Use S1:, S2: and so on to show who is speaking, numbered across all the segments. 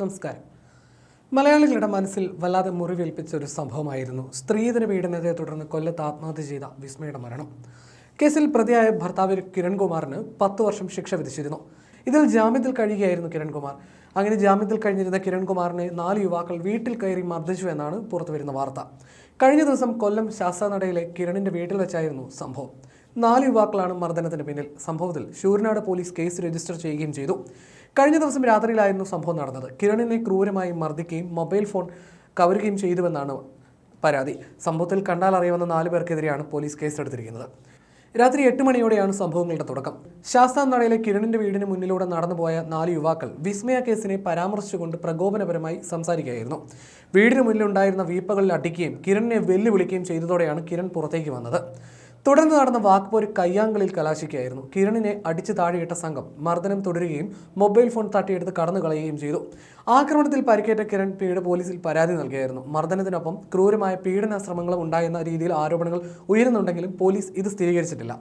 S1: നമസ്കാരം. മലയാളികളുടെ മനസ്സിൽ വല്ലാതെ മുറിവേൽപ്പിച്ച ഒരു സംഭവമായിരുന്നു. സ്ത്രീധന പീഡനത്തെ തുടർന്ന് കൊല്ലത്ത് ആത്മഹത്യ ചെയ്ത വിസ്മയുടെ മരണം. കേസിൽ പ്രതിയായ ഭർത്താവ് കിരൺകുമാറിന് പത്ത് വർഷം ശിക്ഷ വിധിച്ചിരുന്നു. ഇതിൽ ജാമ്യത്തിൽ കഴിയുകയായിരുന്നു കിരൺകുമാർ. അങ്ങനെ ജാമ്യത്തിൽ കഴിഞ്ഞിരുന്ന കിരൺകുമാറിനെ നാല് യുവാക്കൾ വീട്ടിൽ കയറി മർദ്ദിച്ചു എന്നാണ് പുറത്തുവരുന്ന വാർത്ത. കഴിഞ്ഞ ദിവസം കൊല്ലം ശാസ്താനടയിലെ കിരണിന്റെ വീട്ടിൽ വെച്ചായിരുന്നു സംഭവം. നാല് യുവാക്കളാണ് മർദ്ദനത്തിന് പിന്നിൽ. സംഭവത്തിൽ ശൂരനാട് പോലീസ് കേസ് രജിസ്റ്റർ ചെയ്യുകയും ചെയ്തു. കഴിഞ്ഞ ദിവസം രാത്രിയിലായിരുന്നു സംഭവം നടന്നത്. കിരണിനെ ക്രൂരമായി മർദ്ദിക്കുകയും മൊബൈൽ ഫോൺ കവരുകയും ചെയ്തുവെന്നാണ് പരാതി. സംഭവത്തിൽ കണ്ടാൽ അറിയാവുന്ന നാല് പേർക്കെതിരെയാണ് പോലീസ് കേസെടുത്തിരിക്കുന്നത് രാത്രി എട്ട് മണിയോടെയാണ് സംഭവങ്ങളുടെ തുടക്കം. ശാസ്താനടയിലെ കിരണിന്റെ വീടിന് മുന്നിലൂടെ നടന്നുപോയ നാല് യുവാക്കൾ വിസ്മയ കേസിനെ പരാമർശിച്ചുകൊണ്ട് പ്രകോപനപരമായി സംസാരിക്കുകയായിരുന്നു. വീടിന് മുന്നിലുണ്ടായിരുന്ന വീപ്പകളിൽ അടിക്കുകയും കിരണിനെ വെല്ലുവിളിക്കുകയും ചെയ്തതോടെയാണ് കിരൺ പുറത്തേക്ക് വന്നത്. തുടർന്ന് നടന്ന വാക്പോര് കയ്യാങ്കളിൽ കലാശിക്കുകയായിരുന്നു കിരണിനെ അടിച്ച് താഴെയിട്ട സംഘം മർദ്ദനം തുടരുകയും മൊബൈൽ ഫോൺ തട്ടിയെടുത്ത് കടന്നു കളയുകയും ചെയ്തു. ആക്രമണത്തിൽ പരിക്കേറ്റ കിരൺ പിന്നീട് പോലീസിൽ പരാതി നൽകിയായിരുന്നു. മർദ്ദനത്തിനൊപ്പം ക്രൂരമായ പീഡന ശ്രമങ്ങളും ഉണ്ടായെന്ന രീതിയിൽ ആരോപണങ്ങൾ ഉയരുന്നുണ്ടെങ്കിലും പോലീസ് ഇത് സ്ഥിരീകരിച്ചിട്ടില്ല.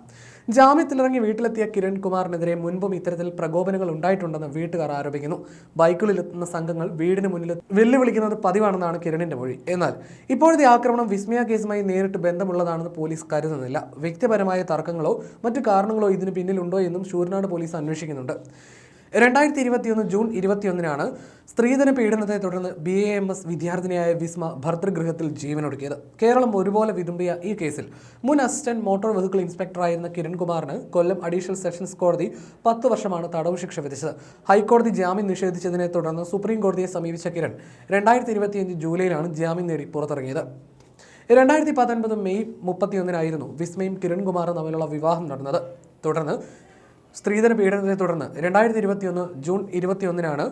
S1: ജാമ്യത്തിലിറങ്ങി വീട്ടിലെത്തിയ കിരൺ കുമാറിനെതിരെ മുൻപും ഇത്തരത്തിൽ പ്രകോപനങ്ങൾ ഉണ്ടായിട്ടുണ്ടെന്ന് വീട്ടുകാർ ആരോപിക്കുന്നു. ബൈക്കുകളിലെത്തുന്ന സംഘങ്ങൾ വീടിന് മുന്നിൽ വെല്ലുവിളിക്കുന്നത് പതിവാണെന്നാണ് കിരണിന്റെ മൊഴി. എന്നാൽ ഇപ്പോഴത്തെ ആക്രമണം വിസ്മയ കേസുമായി നേരിട്ട് ബന്ധമുള്ളതാണെന്ന് പോലീസ് കരുതുന്നില്ല. വ്യക്തിപരമായ തർക്കങ്ങളോ മറ്റു കാരണങ്ങളോ ഇതിന് പിന്നിലുണ്ടോ എന്നും ശൂരനാട് പോലീസ് അന്വേഷിക്കുന്നുണ്ട്. രണ്ടായിരത്തി ഇരുപത്തിയൊന്ന് ജൂൺ ഇരുപത്തിയൊന്നിനാണ് സ്ത്രീധന പീഡനത്തെ തുടർന്ന് ബി എ എം എസ് വിദ്യാർത്ഥിനിയായ വിസ്മ ഭർതൃഗൃഹത്തിൽ ജീവനൊടുക്കിയത്. കേരളം ഒരുപോലെ വിതുമ്പിയ ഈ കേസിൽ മുൻ അസിസ്റ്റന്റ് മോട്ടോർ വെഹിക്കിൾ ഇൻസ്പെക്ടറായിരുന്ന കിരൺകുമാറിന് കൊല്ലം അഡീഷണൽ സെഷൻസ് കോടതി പത്ത് വർഷമാണ് തടവ് ശിക്ഷ വിധിച്ചത്. ഹൈക്കോടതി ജാമ്യം നിഷേധിച്ചതിനെ തുടർന്ന് സുപ്രീം കോടതിയെ സമീപിച്ച കിരൺ രണ്ടായിരത്തി ഇരുപത്തിയഞ്ച് ജൂലൈയിലാണ് ജാമ്യം നേടി പുറത്തിറങ്ങിയത്. രണ്ടായിരത്തി പത്തൊൻപത് മെയ് മുപ്പത്തിയൊന്നിനായിരുന്നു വിസ്മയും കിരൺകുമാറും തമ്മിലുള്ള വിവാഹം നടന്നത്. തുടർന്ന് സ്ത്രീധന പീഡനത്തെ തുടർന്ന് രണ്ടായിരത്തി ഇരുപത്തിയൊന്ന് June ഇരുപത്തിയൊന്നിനാണ്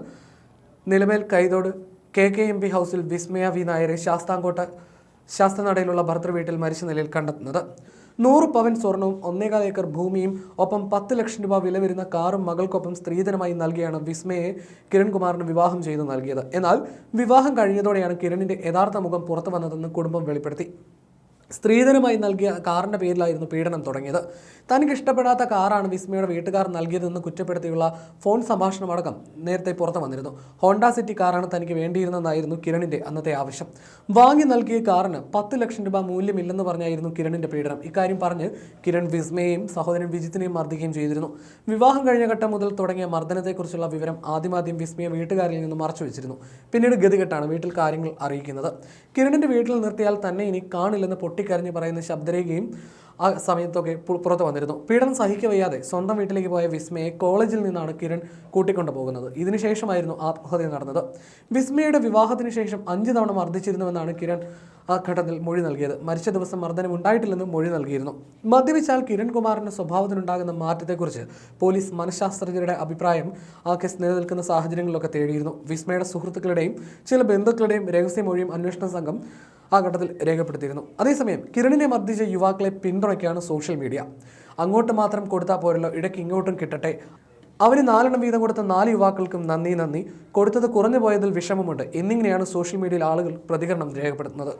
S1: Nilamel Kaithode K K M P ഹൗസിൽ വിസ്മയ വി നായരെ ശാസ്താംകോട്ട ശാസ്ത്രനടയിലുള്ള ഭർത്തൃ വീട്ടിൽ മരിച്ച നിലയിൽ കണ്ടെത്തുന്നത്. നൂറ് പവൻ സ്വർണവും ഒന്നേകാൽ ഏക്കർ ഭൂമിയും ഒപ്പം പത്ത് ലക്ഷം രൂപ വില വരുന്ന കാറും മകൾക്കൊപ്പം സ്ത്രീധനമായി നൽകിയാണ് വിസ്മയെ കിരൺകുമാറിന് വിവാഹം ചെയ്തു നൽകിയത്. എന്നാൽ വിവാഹം കഴിഞ്ഞതോടെയാണ് കിരണിന്റെ യഥാർത്ഥ മുഖം പുറത്തു വന്നതെന്ന് കുടുംബം വെളിപ്പെടുത്തി. സ്ത്രീധനമായി നൽകിയ കാറിന്റെ പേരിലായിരുന്നു പീഡനം തുടങ്ങിയത്. തനിക്ക് ഇഷ്ടപ്പെടാത്ത കാറാണ് വിസ്മയുടെ വീട്ടുകാർ നൽകിയതെന്ന് കുറ്റപ്പെടുത്തിയുള്ള ഫോൺ സംഭാഷണമടക്കം നേരത്തെ പുറത്തു വന്നിരുന്നു. ഹോണ്ട സിറ്റി കാറാണ് തനിക്ക് വേണ്ടിയിരുന്നതായിരുന്നു കിരണിന്റെ അന്നത്തെ ആവശ്യം. വാങ്ങി നൽകിയ കാറിന് പത്ത് ലക്ഷം രൂപ മൂല്യമില്ലെന്ന് പറഞ്ഞായിരുന്നു കിരണിന്റെ പീഡനം. ഇക്കാര്യം പറഞ്ഞ് കിരൺ വിസ്മയെയും സഹോദരൻ വിജിത്തിനെയും മർദ്ദിക്കുകയും ചെയ്തിരുന്നു. വിവാഹം കഴിഞ്ഞ ഘട്ടം മുതൽ തുടങ്ങിയ മർദ്ദനത്തെക്കുറിച്ചുള്ള വിവരം ആദ്യമാദ്യം വിസ്മയ വീട്ടുകാരിൽ നിന്ന് മറച്ചു വെച്ചിരുന്നു. പിന്നീട് ഗതികെട്ടാണ് വീട്ടിൽ കാര്യങ്ങൾ അറിയിക്കുന്നത്. കിരണിന്റെ വീട്ടിൽ നിർത്തിയാൽ തന്നെ ഇനി കാണില്ലെന്ന് പൊട്ടിക്കരഞ്ഞ് പറയുന്ന ശബ്ദരേഖയും ആ സമയത്തൊക്കെ പുറത്ത് വന്നിരുന്നു. പീഡനം സഹിക്കവയ്യാതെ സ്വന്തം വീട്ടിലേക്ക് പോയ വിസ്മയെ കോളേജിൽ നിന്നാണ് കിരൺ കൂട്ടിക്കൊണ്ടു പോകുന്നത്. ഇതിനുശേഷമായിരുന്നു ആത്മഹത്യ നടന്നത്. വിസ്മയുടെ വിവാഹത്തിന് ശേഷം അഞ്ച് തവണ മർദ്ദിച്ചിരുന്നുവെന്നാണ് കിരൺ ആ ഘട്ടത്തിൽ മൊഴി നൽകിയത്. മരിച്ച ദിവസം മർദ്ദനം ഉണ്ടായിട്ടില്ലെന്നും മൊഴി നൽകിയിരുന്നു. മദ്യപിച്ചാൽ കിരൺകുമാറിന്റെ സ്വഭാവത്തിനുണ്ടാകുന്ന മാറ്റത്തെക്കുറിച്ച് പോലീസ് മനഃശാസ്ത്രജ്ഞരുടെ അഭിപ്രായം ആ കേസ് നിലനിൽക്കുന്ന സാഹചര്യങ്ങളിലൊക്കെ തേടിയിരുന്നു. വിസ്മയുടെ സുഹൃത്തുക്കളുടെയും ചില ബന്ധുക്കളുടെയും രഹസ്യമൊഴിയും അന്വേഷണ സംഘം ആ ഘട്ടത്തിൽ രേഖപ്പെടുത്തിയിരുന്നു. അതേസമയം കിരണിനെ മർദ്ദിച്ച യുവാക്കളെ പിന്തുണയ്ക്കുകയാണ് സോഷ്യൽ മീഡിയ അങ്ങോട്ട് മാത്രം കൊടുത്താൽ പോരല്ലോ ഇടയ്ക്ക് ഇങ്ങോട്ടും കിട്ടട്ടെ. അവന് നാലെണ്ണം വീതം കൊടുത്ത നാല് യുവാക്കൾക്കും നന്ദി നന്ദി. കൊടുത്തത് കുറഞ്ഞു പോയതിൽ വിഷമമുണ്ട്. എന്നിങ്ങനെയാണ് സോഷ്യൽ മീഡിയയിൽ ആളുകൾ പ്രതികരണം രേഖപ്പെടുത്തുന്നത്.